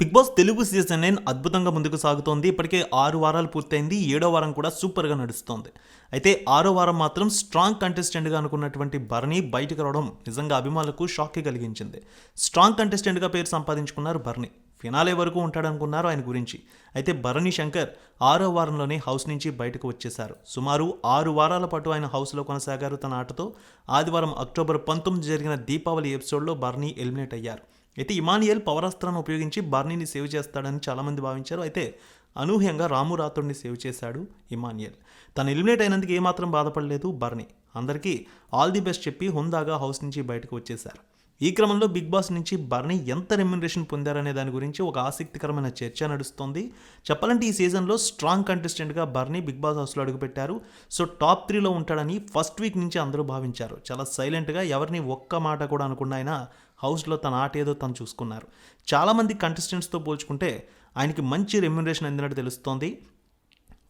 Bigg Boss Telugu season nine అద్భుతంగా ముందుకు సాగుతోంది. ఇప్పటికే ఆరు వారాలు పూర్తయింది. ఏడో వారం కూడా సూపర్గా నడుస్తోంది. అయితే ఆరో వారం మాత్రం స్ట్రాంగ్ కంటెస్టెంట్గా అనుకున్నటువంటి బర్నీ బయటకు రావడం నిజంగా అభిమానులకు షాక్ కలిగించింది. స్ట్రాంగ్ కంటెస్టెంట్గా పేరు సంపాదించుకున్నారు బర్నీ ఫినాలే వరకు ఉంటాడనుకున్నారు ఆయన గురించి. అయితే భరణి శంకర్ ఆరో వారంలోనే హౌస్ నుంచి బయటకు వచ్చేశారు. సుమారు ఆరు వారాల పాటు ఆయన హౌస్లో కొనసాగారు తన ఆటతో. ఆదివారం అక్టోబర్ పంతొమ్మిది జరిగిన దీపావళి ఎపిసోడ్లో బర్నీ ఎలిమినేట్ అయ్యారు. అయితే ఇమానియల్ పవరాస్త్రాన్ని ఉపయోగించి బర్నీని సేవ్ చేస్తాడని చాలామంది భావించారు. అయితే అనూహ్యంగా రాము రాథోడ్ని సేవ్ చేశాడు ఇమానియల్. తను ఎలిమినేట్ అయినందుకు ఏమాత్రం బాధపడలేదు బర్నీ. అందరికీ ఆల్ ది బెస్ట్ చెప్పి హుందాగా హౌస్ నుంచి బయటకు వచ్చేశారు. ఈ క్రమంలో బిగ్ బాస్ నుంచి బర్నీ ఎంత రెమ్యునరేషన్ పొందారనే దాని గురించి ఒక ఆసక్తికరమైన చర్చ నడుస్తోంది. చెప్పాలంటే ఈ సీజన్లో స్ట్రాంగ్ కంటెస్టెంట్గా బర్నీ బిగ్ బాస్ హౌస్లో అడుగుపెట్టారు. సో టాప్ త్రీలో ఉంటాడని ఫస్ట్ వీక్ నుంచి అందరూ భావించారు. చాలా సైలెంట్గా ఎవరిని ఒక్క మాట కూడా అనుకున్న ఆయన హౌస్లో తన ఆట ఏదో తను చూసుకున్నారు. చాలామంది కంటెస్టెంట్స్తో పోల్చుకుంటే ఆయనకి మంచి రెమ్యునరేషన్ అందినట్టు తెలుస్తోంది.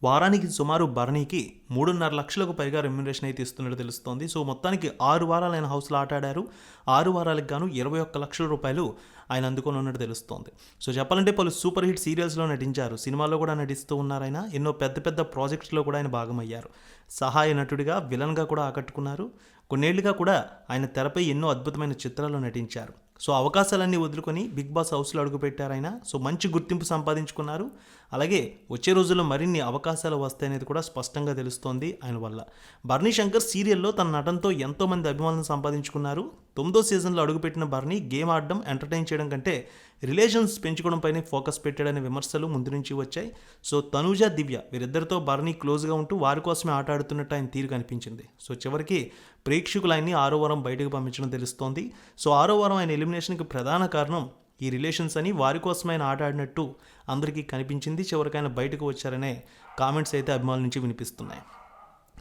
వారానికి సుమారు బర్నీకి మూడున్నర లక్షలకు పైగా రెమ్యునరేషన్ అయితే ఇస్తున్నట్టు తెలుస్తోంది. సో మొత్తానికి ఆరు వారాలు ఆయన హౌస్లో ఆటాడారు. ఆరు వారాలకు గాను ఇరవై ఒక్క లక్షల రూపాయలు ఆయన అందుకొని ఉన్నట్టు తెలుస్తోంది. సో చెప్పాలంటే పలు సూపర్ హిట్ సీరియల్స్లో నటించారు. సినిమాల్లో కూడా నటిస్తూ ఉన్నారు ఆయన. ఎన్నో పెద్ద పెద్ద ప్రాజెక్ట్స్లో కూడా ఆయన భాగమయ్యారు. సహాయ నటుడిగా విలన్గా కూడా ఆకట్టుకున్నారు. కొన్నేళ్ళుగా కూడా ఆయన తెరపై ఎన్నో అద్భుతమైన చిత్రాల్లో నటించారు. సో అవకాశాలన్నీ వదులుకొని బిగ్ బాస్ హౌస్లో అడుగుపెట్టారాయన సో మంచి గుర్తింపు సంపాదించుకున్నారు. అలాగే వచ్చే రోజుల్లో మరిన్ని అవకాశాలు వస్తాయనేది కూడా స్పష్టంగా తెలుస్తోంది ఆయన వల్ల. భరణి శంకర్ సీరియల్లో తన నటనతో ఎంతోమంది అభిమానులను సంపాదించుకున్నారు. తొమ్మిదో సీజన్లో అడుగుపెట్టిన బర్నీ గేమ్ ఆడడం ఎంటర్టైన్ చేయడం కంటే రిలేషన్స్ పెంచుకోవడంపైనే ఫోకస్ పెట్టాడనే విమర్శలు ముందు నుంచి వచ్చాయి. సో తనూజ దివ్య వీరిద్దరితో బర్నీ క్లోజ్గా ఉంటూ వారి కోసమే ఆట ఆడుతున్నట్టు ఆయన తీరు కనిపించింది. సో చివరికి ప్రేక్షకులు ఆయన్ని ఆరో వారం బయటకు పంపించడం తెలుస్తోంది. సో ఆరో వారం ఆయన ఎలిమినేషన్కి ప్రధాన కారణం ఈ రిలేషన్స్ అని వారి కోసం ఆయన ఆట ఆడినట్టు అందరికీ కనిపించింది. చివరికి ఆయన బయటకు వచ్చారనే కామెంట్స్ అయితే అభిమానుల నుంచి వినిపిస్తున్నాయి.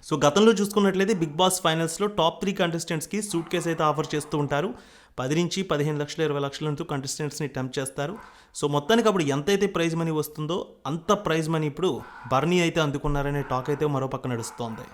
సో గతంలో చూసుకున్నట్లయితే బిగ్ బాస్ ఫైనల్స్లో టాప్ త్రీ కంటెస్టెంట్స్కి సూట్ కేస్ అయితే ఆఫర్ చేస్తూ ఉంటారు. పది నుంచి పదిహేను లక్షల ఇరవై లక్షల నుంచి కంటెస్టెంట్స్ని టెంప్ చేస్తారు. సో మొత్తానికి అప్పుడు ఎంతైతే ప్రైజ్ మనీ వస్తుందో అంత ప్రైజ్ మనీ ఇప్పుడు బర్నీ అయితే అందుకున్నారనే టాక్ అయితే మరో పక్క నడుస్తోంది.